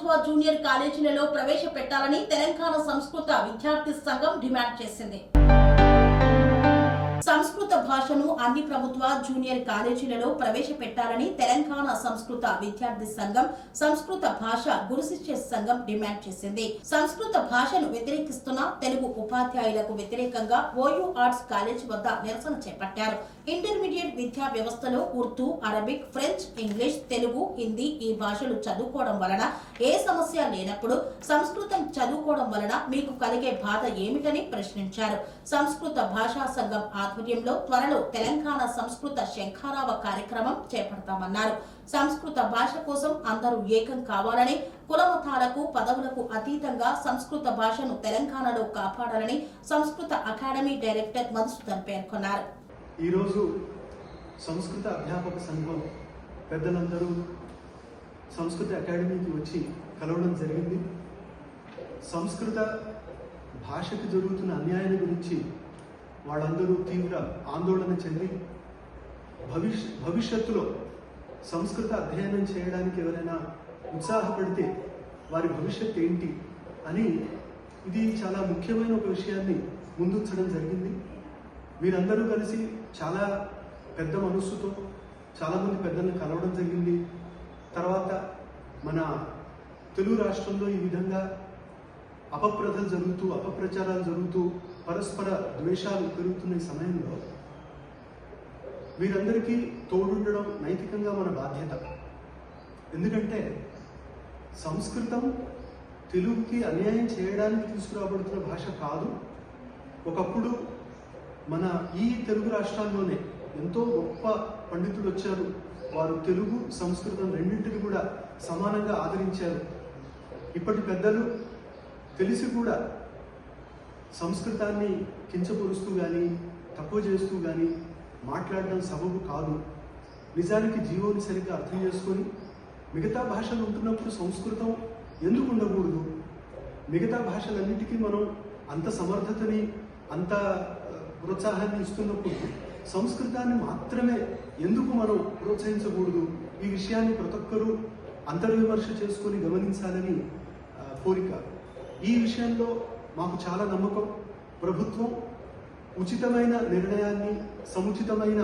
ప్రభుత్వ జూనియర్ కాలేజీలలో ప్రవేశపెట్టాలని తెలంగాణ సంస్కృత విద్యార్థి సంఘం డిమాండ్ చేసింది. సంస్కృత భాషను అన్ని ప్రభుత్వ జూనియర్ కాలేజీలలో ప్రవేశపెట్టాలని తెలంగాణ సంస్కృత విద్యార్థి సంఘం సంస్కృత భాష గురుశిష్య సంఘం డిమాండ్ చేసింది. సంస్కృత భాషను వ్యతిరేకిస్తున్న తెలుగు ఉపాధ్యాయులకు వ్యతిరేకంగా ఓయూ ఆర్ట్స్ కాలేజ్ వద్ద నిరసన చేపట్టారు. ఇంటర్మీడియట్ విద్యా వ్యవస్థలో Urdu Arabic French English Telugu Hindi ఈ భాషలు చదువుకోవడం వలన ఏ సమస్య లేనప్పుడు సంస్కృతం చదువుకోవడం వలన మీకు కలిగే బాధ ఏమిటని ప్రశ్నించారు. సంస్కృత భాషా సంఘం ఆధ్వర్యంలో త్వరలో తెలంగాణ సంస్కృత శంఖారావ కార్యక్రమం చేపడతామన్నారు. సంస్కృత భాష కోసం అందరూ ఏకం కావాలని కులమతాలకు పదవులకు అతీతంగా సంస్కృత భాషను తెలంగాణలో కాపాడాలని సంస్కృత అకాడమీ డైరెక్టర్ మధుసూదన్ పేర్కొన్నారు. ఈరోజు సంస్కృత అధ్యాపక సంఘం పెద్దలందరూ సంస్కృత అకాడమీకి వచ్చి కలవడం జరిగింది. సంస్కృత భాషకు జరుగుతున్న అన్యాయం గురించి వాళ్ళందరూ తీవ్ర ఆందోళన చెంది భవిష్ భవిష్యత్తులో సంస్కృత అధ్యయనం చేయడానికి ఎవరైనా ఉత్సాహపడితే వారి భవిష్యత్ ఏంటి అని ఇది చాలా ముఖ్యమైన ఒక విషయాన్ని ముందుంచడం జరిగింది. మీరందరూ కలిసి చాలా పెద్ద మనస్సుతో చాలామంది పెద్దలను కలవడం జరిగింది. తర్వాత మన తెలుగు రాష్ట్రంలో ఈ విధంగా అపప్రథలు జరుగుతూ అపప్రచారాలు జరుగుతూ పరస్పర ద్వేషాలు పెరుగుతున్న సమయంలో వీరందరికీ తోడుండడం నైతికంగా మన బాధ్యత. ఎందుకంటే సంస్కృతం తెలుగుకి అన్యాయం చేయడానికి తీసుకురాబడుతున్న భాష కాదు. ఒకప్పుడు మన ఈ తెలుగు రాష్ట్రాల్లోనే ఎంతో గొప్ప పండితులు వచ్చారు. వారు తెలుగు సంస్కృతం రెండింటిని కూడా సమానంగా ఆదరించారు. ఇప్పటి పెద్దలు తెలిసి కూడా సంస్కృతాన్ని కించపరుస్తూ కానీ తక్కువ చేస్తూ కానీ మాట్లాడడం సబబు కాదు. నిజానికి జీవోని సరిగ్గా అర్థం చేసుకొని మిగతా భాషలు ఉంటున్నప్పుడు సంస్కృతం ఎందుకు ఉండకూడదు? మిగతా భాషలన్నిటికీ మనం అంత సమర్థతని అంత ప్రోత్సాహాన్ని ఇస్తున్నప్పుడు సంస్కృతాన్ని మాత్రమే ఎందుకు మనం ప్రోత్సహించకూడదు? ఈ విషయాన్ని ప్రతి ఒక్కరూ అంతర్విమర్శ చేసుకొని గమనించాలని కోరిక. ఈ విషయంలో మాకు చాలా నమ్మకం. ప్రభుత్వం ఉచితమైన నిర్ణయాన్ని సముచితమైన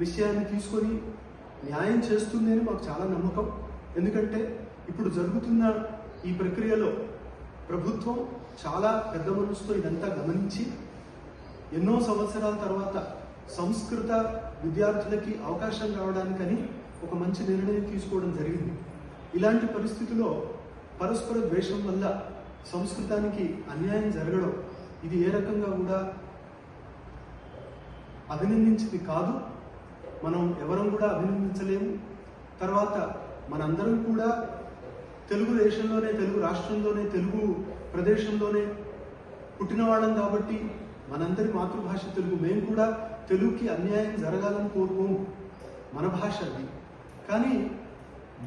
విషయాన్ని తీసుకొని న్యాయం చేస్తుంది అని మాకు చాలా నమ్మకం. ఎందుకంటే ఇప్పుడు జరుగుతున్న ఈ ప్రక్రియలో ప్రభుత్వం చాలా పెద్ద మనసుతో ఇదంతా గమనించి ఎన్నో సంవత్సరాల తర్వాత సంస్కృత విద్యార్థులకి అవకాశం రావడానికని ఒక మంచి నిర్ణయం తీసుకోవడం జరిగింది. ఇలాంటి పరిస్థితిలో పరస్పర ద్వేషం వల్ల సంస్కృతానికి అన్యాయం జరగడం ఇది ఏ రకంగా కూడా అభినందించింది కాదు. మనం ఎవరం కూడా అభినందించలేము. తర్వాత మనందరం కూడా తెలుగు దేశంలోనే తెలుగు రాష్ట్రంలోనే తెలుగు ప్రదేశంలోనే పుట్టిన వాళ్ళం కాబట్టి మనందరి మాతృభాష తెలుగు. మేము కూడా తెలుగుకి అన్యాయం జరగాలని కోరుకోము. మన భాష అది. కానీ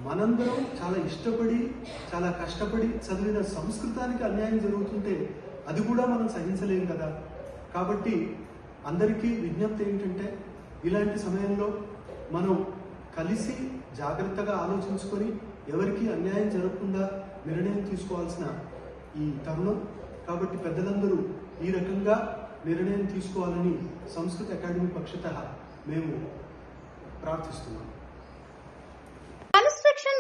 మనందరం చాలా ఇష్టపడి చాలా కష్టపడి చదివిన సంస్కృతానికి అన్యాయం జరుగుతుంటే అది కూడా మనం సహించలేం కదా. కాబట్టి అందరికీ విజ్ఞప్తి ఏంటంటే ఇలాంటి సమయంలో మనం కలిసి జాగ్రత్తగా ఆలోచించుకొని ఎవరికి అన్యాయం జరగకుండా నిర్ణయం తీసుకోవాల్సిన ఈ తరుణం. కాబట్టి పెద్దలందరూ ఈ రకంగా నిర్ణయం తీసుకోవాలని సంస్కృత అకాడమీ పక్షత మేము ప్రార్థిస్తున్నాం.